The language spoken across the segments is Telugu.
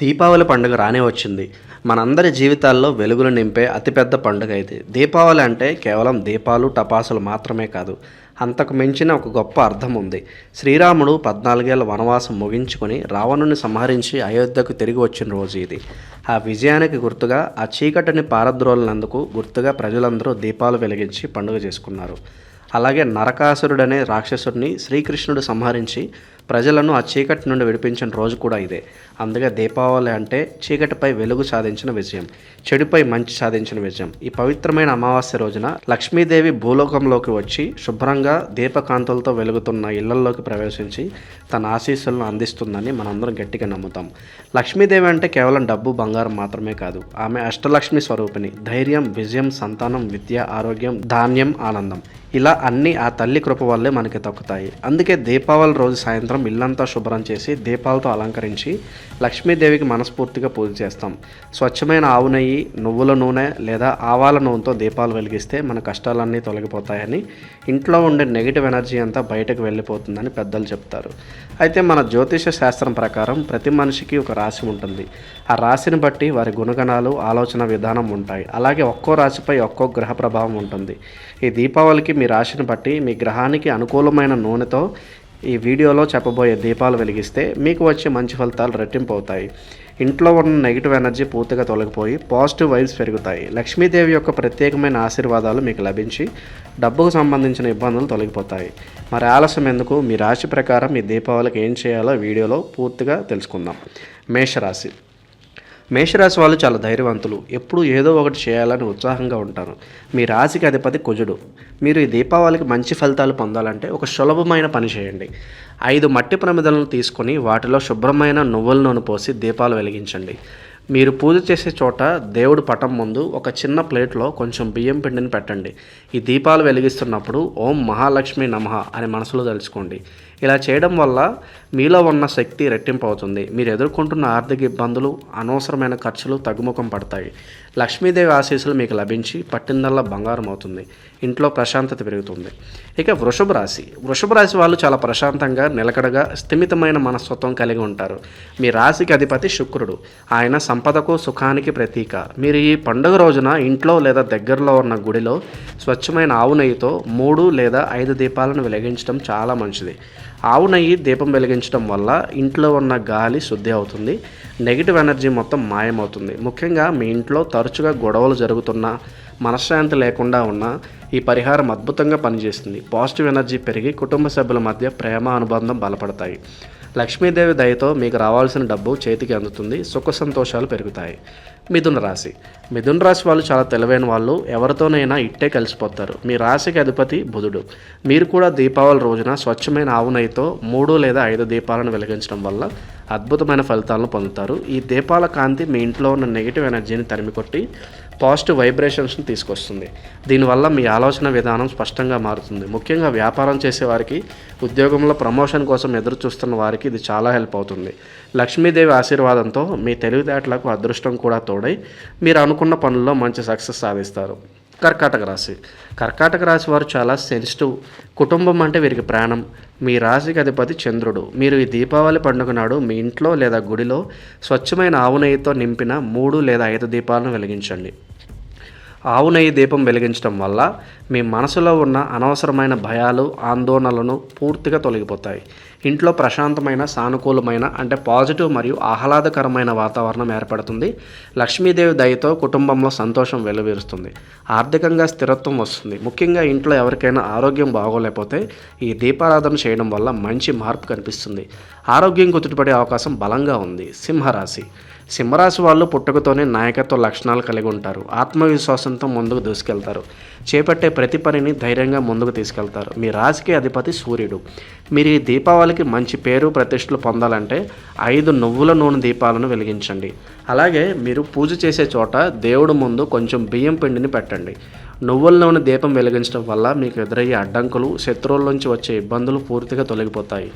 దీపావళి పండుగ రానే వచ్చింది. మనందరి జీవితాల్లో వెలుగులు నింపే అతిపెద్ద పండుగ ఇది. దీపావళి అంటే కేవలం దీపాలు టపాసులు మాత్రమే కాదు. అంతకు మించిన ఒక గొప్ప అర్థం ఉంది. శ్రీరాముడు పద్నాలుగేళ్ళ వనవాసం ముగించుకొని రావణుని సంహరించి అయోధ్యకు తిరిగి వచ్చిన రోజు ఇది. ఆ విజయానికి గుర్తుగా ఆ చీకటిని పారద్రోలినందుకు గుర్తుగా ప్రజలందరూ దీపాలు వెలిగించి పండుగ చేసుకున్నారు. అలాగే నరకాసురుడనే రాక్షసుడిని శ్రీకృష్ణుడు సంహరించి ప్రజలను ఆ చీకటి నుండి విడిపించిన రోజు కూడా ఇదే. అందుకే దీపావళి అంటే చీకటిపై వెలుగు సాధించిన విజయం చెడుపై మంచి సాధించిన విజయం. ఈ పవిత్రమైన అమావాస్య రోజున లక్ష్మీదేవి భూలోకంలోకి వచ్చి శుభ్రంగా దీపకాంతులతో వెలుగుతున్న ఇళ్ళల్లోకి ప్రవేశించి తన ఆశీస్సులను అందిస్తుందని మనందరం గట్టిగా నమ్ముతాం. లక్ష్మీదేవి అంటే కేవలం డబ్బు బంగారం మాత్రమే కాదు. ఆమె అష్టలక్ష్మి స్వరూపిణి. ధైర్యం విజయం సంతానం విద్య ఆరోగ్యం ధాన్యం ఆనందం. ఇలా అన్నీ ఆ తల్లి కృప వల్లే మనకి దక్కుతాయి అందుకే దీపావళి రోజు సాయంత్రం ఇల్లంతా శుభ్రం చేసి దీపాలతో అలంకరించి లక్ష్మీదేవికి మనస్ఫూర్తిగా పూజ చేస్తాం. స్వచ్ఛమైన ఆవు నెయ్యి నువ్వుల నూనె లేదా ఆవాల నూనెతో దీపాలు వెలిగిస్తే మన కష్టాలన్నీ తొలగిపోతాయని ఇంట్లో ఉండే నెగిటివ్ ఎనర్జీ అంతా బయటకు వెళ్ళిపోతుందని పెద్దలు చెప్తారు. అయితే మన జ్యోతిష శాస్త్రం ప్రకారం ప్రతి మనిషికి ఒక రాశి ఉంటుంది. ఆ రాశిని బట్టి వారి గుణగణాలు ఆలోచన విధానం ఉంటాయి. అలాగే ఒక్కో రాశిపై ఒక్కో గ్రహ ప్రభావం ఉంటుంది. ఈ దీపావళికి మీ రాశిని బట్టి మీ గ్రహానికి అనుకూలమైన నూనెతో ఈ వీడియోలో చెప్పబోయే దీపాలు వెలిగిస్తే మీకు వచ్చే మంచి ఫలితాలు రెట్టింపు అవుతాయి. ఇంట్లో ఉన్న నెగిటివ్ ఎనర్జీ పూర్తిగా తొలగిపోయి పాజిటివ్ వైబ్స్ పెరుగుతాయి. లక్ష్మీదేవి యొక్క ప్రత్యేకమైన ఆశీర్వాదాలు మీకు లభించి డబ్బుకు సంబంధించిన ఇబ్బందులు తొలగిపోతాయి. మరి ఆలస్యం ఎందుకు? మీ రాశి ప్రకారం మీ దీపావళికి ఏం చేయాలో వీడియోలో పూర్తిగా తెలుసుకుందాం. మేషరాశి మేషరాశి వాళ్ళు చాలా ధైర్యవంతులు. ఎప్పుడు ఏదో ఒకటి చేయాలని ఉత్సాహంగా ఉంటారు. మీ రాశికి అధిపతి కుజుడు. మీరు ఈ దీపావళికి మంచి ఫలితాలు పొందాలంటే ఒక సులభమైన పని చేయండి. ఐదు మట్టి ప్రమిదలను తీసుకొని వాటిలో శుభ్రమైన నువ్వుల నూనె పోసి దీపాలు వెలిగించండి. మీరు పూజ చేసే చోట దేవుడు పటం ముందు ఒక చిన్న ప్లేట్లో కొంచెం బియ్యం పిండిని పెట్టండి. ఈ దీపాలు వెలిగిస్తున్నప్పుడు ఓం మహాలక్ష్మి నమః అని మనసులో తలుచుకోండి ఇలా చేయడం వల్ల మీలో ఉన్న శక్తి రెట్టింపు అవుతుంది మీరు ఎదుర్కొంటున్న ఆర్థిక ఇబ్బందులు అనవసరమైన ఖర్చులు తగ్గుముఖం పడతాయి. లక్ష్మీదేవి ఆశీస్సులు మీకు లభించి పట్టిందల్లా బంగారం అవుతుంది. ఇంట్లో ప్రశాంతత పెరుగుతుంది. ఇక వృషభ రాశి. వృషభ రాశి వాళ్ళు చాలా ప్రశాంతంగా నిలకడగా స్థిమితమైన మనస్తత్వం కలిగి ఉంటారు. మీ రాశికి అధిపతి శుక్రుడు. ఆయన సంపదకు సుఖానికి ప్రతీక. మీరు ఈ పండుగ రోజున ఇంట్లో లేదా దగ్గరలో ఉన్న గుడిలో స్వచ్ఛమైన ఆవు నెయ్యితో మూడు లేదా ఐదు దీపాలను వెలిగించడం చాలా మంచిది. ఆవు నెయ్యి దీపం వెలిగించడం వల్ల ఇంట్లో ఉన్న గాలి శుద్ధి అవుతుంది. నెగిటివ్ ఎనర్జీ మొత్తం మాయమవుతుంది. ముఖ్యంగా మీ ఇంట్లో తరచుగా గొడవలు జరుగుతున్నా మనశ్శాంతి లేకుండా ఉన్న ఈ పరిహారం అద్భుతంగా పనిచేస్తుంది. పాజిటివ్ ఎనర్జీ పెరిగి కుటుంబ సభ్యుల మధ్య ప్రేమ అనుబంధం బలపడతాయి. లక్ష్మీదేవి దయతో మీకు రావాల్సిన డబ్బు చేతికి అందుతుంది. సుఖ సంతోషాలు పెరుగుతాయి. మిథున రాశి. మిథున రాశి వాళ్ళు చాలా తెలివైన వాళ్ళు. ఎవరితోనైనా ఇట్టే కలిసిపోతారు. మీ రాశికి అధిపతి బుధుడు. మీరు కూడా దీపావళి రోజున స్వచ్ఛమైన ఆవు నెయ్యితో మూడు లేదా ఐదు దీపాలను వెలిగించడం వల్ల అద్భుతమైన ఫలితాలను పొందుతారు. ఈ దీపాల కాంతి మీ ఇంట్లో ఉన్న నెగిటివ్ ఎనర్జీని తరిమికొట్టి పాజిటివ్ వైబ్రేషన్స్ని తీసుకొస్తుంది. దీనివల్ల మీ ఆలోచన విధానం స్పష్టంగా మారుతుంది. ముఖ్యంగా వ్యాపారం చేసేవారికి ఉద్యోగంలో ప్రమోషన్ కోసం ఎదురు చూస్తున్న వారికి ఇది చాలా హెల్ప్ అవుతుంది. లక్ష్మీదేవి ఆశీర్వాదంతో మీ తెలివితేటలకు అదృష్టం కూడా తోడై మీరు అనుకున్న పనుల్లో మంచి సక్సెస్ సాధిస్తారు. కర్కాటక రాశి. కర్కాటక రాశి వారు చాలా సెన్సిటివ్. కుటుంబం అంటే వీరికి ప్రాణం. మీ రాశికి అధిపతి చంద్రుడు. మీరు ఈ దీపావళి పండుగ నాడు మీ ఇంట్లో లేదా గుడిలో స్వచ్ఛమైన ఆవు నెయ్యితో నింపిన మూడు లేదా ఐదు దీపాలను వెలిగించండి. ఆవు నెయ్యి దీపం వెలిగించడం వల్ల మీ మనసులో ఉన్న అనవసరమైన భయాలు ఆందోళనలను పూర్తిగా తొలగిపోతాయి. ఇంట్లో ప్రశాంతమైన సానుకూలమైన అంటే పాజిటివ్ మరియు ఆహ్లాదకరమైన వాతావరణం ఏర్పడుతుంది. లక్ష్మీదేవి దయతో కుటుంబంలో సంతోషం వెలువరుస్తుంది. ఆర్థికంగా స్థిరత్వం వస్తుంది. ముఖ్యంగా ఇంట్లో ఎవరికైనా ఆరోగ్యం బాగోలేకపోతే ఈ దీపారాధన చేయడం వల్ల మంచి మార్పు కనిపిస్తుంది. ఆరోగ్యం కుదుటపడే అవకాశం బలంగా ఉంది. సింహరాశి సింహరాశి వాళ్ళు పుట్టుకతోనే నాయకత్వ లక్షణాలు కలిగి ఉంటారు. ఆత్మవిశ్వాసంతో ముందుకు దూసుకెళ్తారు. చేపట్టే ప్రతి పనిని ధైర్యంగా ముందుకు తీసుకెళ్తారు. మీ రాశికి అధిపతి సూర్యుడు. మీరు ఈ దీపావళికి మంచి పేరు ప్రతిష్టలు పొందాలంటే ఐదు నువ్వుల నూనె దీపాలను వెలిగించండి. అలాగే మీరు పూజ చేసే చోట దేవుడు ముందు కొంచెం బియ్యం పిండిని పెట్టండి. నువ్వుల్లోని దీపం వెలిగించడం వల్ల మీకు ఎదురయ్యే అడ్డంకులు శత్రువుల నుంచి వచ్చే ఇబ్బందులు పూర్తిగా తొలగిపోతాయి.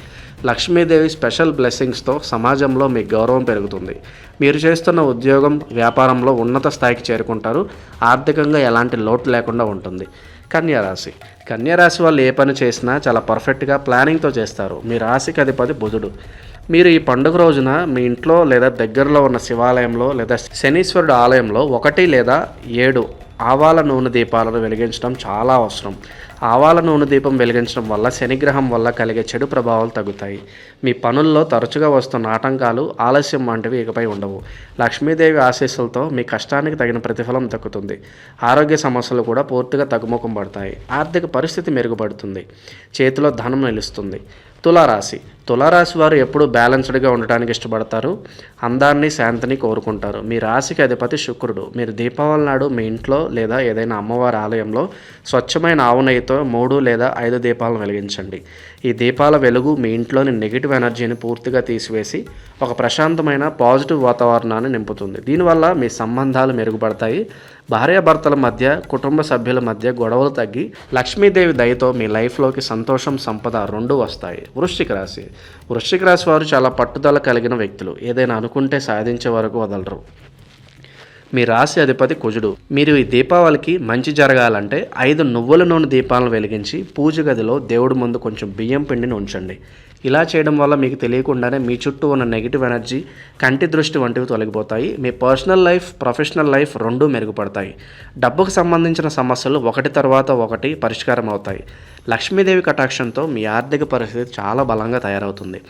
లక్ష్మీదేవి స్పెషల్ బ్లెస్సింగ్స్తో సమాజంలో మీ గౌరవం పెరుగుతుంది. మీరు చేస్తున్న ఉద్యోగం వ్యాపారంలో ఉన్నత స్థాయికి చేరుకుంటారు. ఆర్థికంగా ఎలాంటి లోటు లేకుండా ఉంటుంది. కన్యారాశి. కన్యారాశి వాళ్ళు ఏ పని చేసినా చాలా పర్ఫెక్ట్గా ప్లానింగ్తో చేస్తారు. మీ రాశికి అధిపతి బుధుడు. మీరు ఈ పండుగ రోజున మీ ఇంట్లో లేదా దగ్గరలో ఉన్న శివాలయంలో లేదా శనీశ్వరుడు ఆలయంలో ఒకటి లేదా ఏడు ఆవాల నూనె దీపాలను వెలిగించడం చాలా అవసరం. ఆవాల నూనె దీపం వెలిగించడం వల్ల శనిగ్రహం వల్ల కలిగే చెడు ప్రభావాలు తగ్గుతాయి. మీ పనుల్లో తరచుగా వస్తున్న ఆటంకాలు ఆలస్యం వంటివి ఇకపై ఉండవు. లక్ష్మీదేవి ఆశీస్సులతో మీ కష్టానికి తగిన ప్రతిఫలం దక్కుతుంది. ఆరోగ్య సమస్యలు కూడా పూర్తిగా తగ్గుముఖం పడతాయి. ఆర్థిక పరిస్థితి మెరుగుపడుతుంది. చేతిలో ధనం నిలుస్తుంది. తులారాశి. తులారాశి వారు ఎప్పుడూ బ్యాలెన్స్డ్గా ఉండటానికి ఇష్టపడతారు. అందాన్ని శాంతిని కోరుకుంటారు. మీ రాశికి అధిపతి శుక్రుడు. మీరు దీపావళి నాడు మీ ఇంట్లో లేదా ఏదైనా అమ్మవారి ఆలయంలో స్వచ్ఛమైన ఆవు నెయ్యితో మూడు లేదా ఐదు దీపాలను వెలిగించండి. ఈ దీపాల వెలుగు మీ ఇంట్లోని నెగిటివ్ ఎనర్జీని పూర్తిగా తీసివేసి ఒక ప్రశాంతమైన పాజిటివ్ వాతావరణాన్ని నింపుతుంది. దీనివల్ల మీ సంబంధాలు మెరుగుపడతాయి. భార్యాభర్తల మధ్య కుటుంబ సభ్యుల మధ్య గొడవలు తగ్గి లక్ష్మీదేవి దయతో మీ లైఫ్లోకి సంతోషం సంపద రెండు వస్తాయి. వృశ్చిక రాశి. వృశ్చిక రాశి వారు చాలా పట్టుదల కలిగిన వ్యక్తులు. ఏదైనా అనుకుంటే సాధించే వరకు వదలరు. మీ రాశి అధిపతి కుజుడు. మీరు ఈ దీపావళికి మంచి జరగాలంటే ఐదు నువ్వుల నూనె దీపాలను వెలిగించి పూజ గదిలో దేవుడి ముందు కొంచెం బియ్యం పిండిని ఉంచండి. ఇలా చేయడం వల్ల మీకు తెలియకుండానే మీ చుట్టూ ఉన్న నెగిటివ్ ఎనర్జీ కంటి దృష్టి వంటివి తొలగిపోతాయి. మీ పర్సనల్ లైఫ్ ప్రొఫెషనల్ లైఫ్ రెండూ మెరుగుపడతాయి. డబ్బుకు సంబంధించిన సమస్యలు ఒకటి తర్వాత ఒకటి పరిష్కారం అవుతాయి లక్ష్మీదేవి కటాక్షంతో మీ ఆర్థిక పరిస్థితి చాలా బలంగా తయారవుతుంది.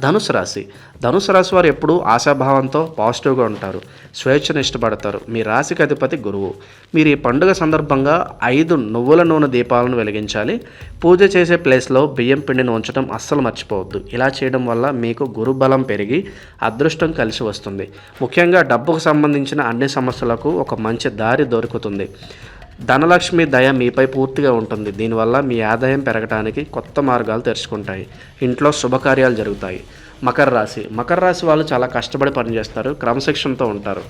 ధనుసు రాశి. ధనుసు రాశి వారు ఎప్పుడూ ఆశాభావంతో పాజిటివ్గా ఉంటారు. స్వేచ్ఛను ఇష్టపడతారు. మీ రాశికి అధిపతి గురువు. మీరు ఈ పండుగ సందర్భంగా ఐదు నువ్వుల నూనె దీపాలను వెలిగించాలి. పూజ చేసే ప్లేస్లో బియ్యం పిండిని ఉంచడం అస్సలు మర్చిపోవద్దు. ఇలా చేయడం వల్ల మీకు గురు బలం పెరిగి అదృష్టం కలిసి వస్తుంది. ముఖ్యంగా డబ్బుకు సంబంధించిన అన్ని సమస్యలకు ఒక మంచి దారి దొరుకుతుంది. ధనలక్ష్మి దయ మీపై పూర్తిగా ఉంటుంది. దీనివల్ల మీ ఆదాయం పెరగడానికి కొత్త మార్గాలు తెరుచుకుంటాయి. ఇంట్లో శుభకార్యాలు జరుగుతాయి. మకర రాశి. మకర రాశి వాళ్ళు చాలా కష్టపడి పనిచేస్తారు. క్రమశిక్షణతో ఉంటారు.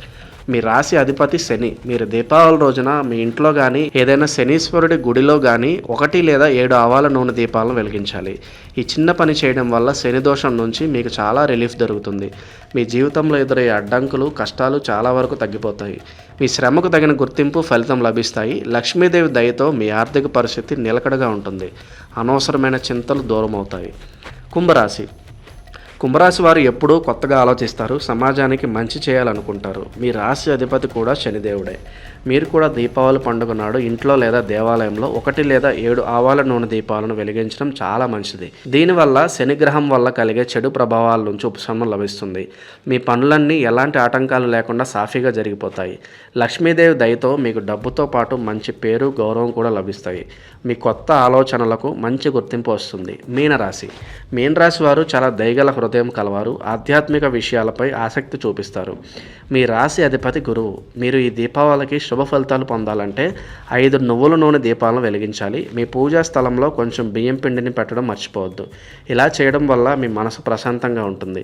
మీ రాశి అధిపతి శని. మీరు దీపావళి రోజున మీ ఇంట్లో కానీ ఏదైనా శనీశ్వరుడి గుడిలో కానీ ఒకటి లేదా ఏడు ఆవాల నూనె దీపాలను వెలిగించాలి. ఈ చిన్న పని చేయడం వల్ల శని దోషం నుంచి మీకు చాలా రిలీఫ్ దొరుకుతుంది. మీ జీవితంలో ఎదురయ్యే అడ్డంకులు కష్టాలు చాలా వరకు తగ్గిపోతాయి. మీ శ్రమకు తగిన గుర్తింపు ఫలితం లభిస్తాయి. లక్ష్మీదేవి దయతో మీ ఆర్థిక పరిస్థితి నిలకడగా ఉంటుంది. అనవసరమైన చింతలు దూరం అవుతాయి కుంభరాశి. కుంభరాశి వారు ఎప్పుడూ కొత్తగా ఆలోచిస్తారు సమాజానికి మంచి చేయాలనుకుంటారు. మీ రాశి అధిపతి కూడా శనిదేవుడే. మీరు కూడా దీపావళి పండుగ నాడు ఇంట్లో లేదా దేవాలయంలో ఒకటి లేదా ఏడు ఆవాల నూనె దీపాలను వెలిగించడం చాలా మంచిది. దీనివల్ల శనిగ్రహం వల్ల కలిగే చెడు ప్రభావాల నుంచి ఉపశమనం లభిస్తుంది. మీ పనులన్నీ ఎలాంటి ఆటంకాలు లేకుండా సాఫీగా జరిగిపోతాయి. లక్ష్మీదేవి దయతో మీకు డబ్బుతో పాటు మంచి పేరు గౌరవం కూడా లభిస్తాయి. మీ కొత్త ఆలోచనలకు మంచి గుర్తింపు వస్తుంది. మీనరాశి. మీనరాశి వారు చాలా దయగల హృదయం కలవారు. ఆధ్యాత్మిక విషయాలపై ఆసక్తి చూపిస్తారు. మీ రాశి అధిపతి గురువు. మీరు ఈ దీపావళికి శుభ ఫలితాలు పొందాలంటే ఐదు నువ్వుల నూనె దీపాలను వెలిగించాలి. మీ పూజా స్థలంలో కొంచెం బియ్యం పిండిని పెట్టడం మర్చిపోవద్దు. ఇలా చేయడం వల్ల మీ మనసు ప్రశాంతంగా ఉంటుంది.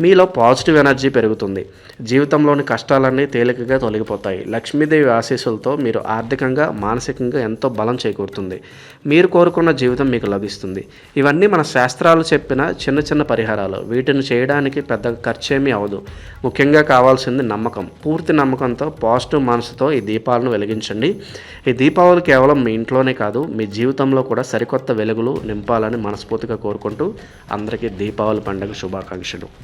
మీలో పాజిటివ్ ఎనర్జీ పెరుగుతుంది. జీవితంలోని కష్టాలన్నీ తేలికగా తొలగిపోతాయి. లక్ష్మీదేవి ఆశీస్సులతో మీరు ఆర్థికంగా మానసికంగా ఎంతో బలం చేకూరుతుంది. మీరు కోరుకున్న జీవితం మీకు లభిస్తుంది. ఇవన్నీ మన శాస్త్రాలు చెప్పిన చిన్న చిన్న పరిహారాలు. వీటిని చేయడానికి పెద్ద ఖర్చేమీ అవదు. ముఖ్యంగా కావాల్సింది నమ్మకం. పూర్తి నమ్మకంతో పాజిటివ్ మనసుతో ఈ దీపాలను వెలిగించండి. ఈ దీపావళి కేవలం మీ ఇంట్లోనే కాదు మీ జీవితంలో కూడా సరికొత్త వెలుగులు నింపాలని మనస్ఫూర్తిగా కోరుకుంటూ అందరికీ దీపావళి పండుగ శుభాకాంక్షలు.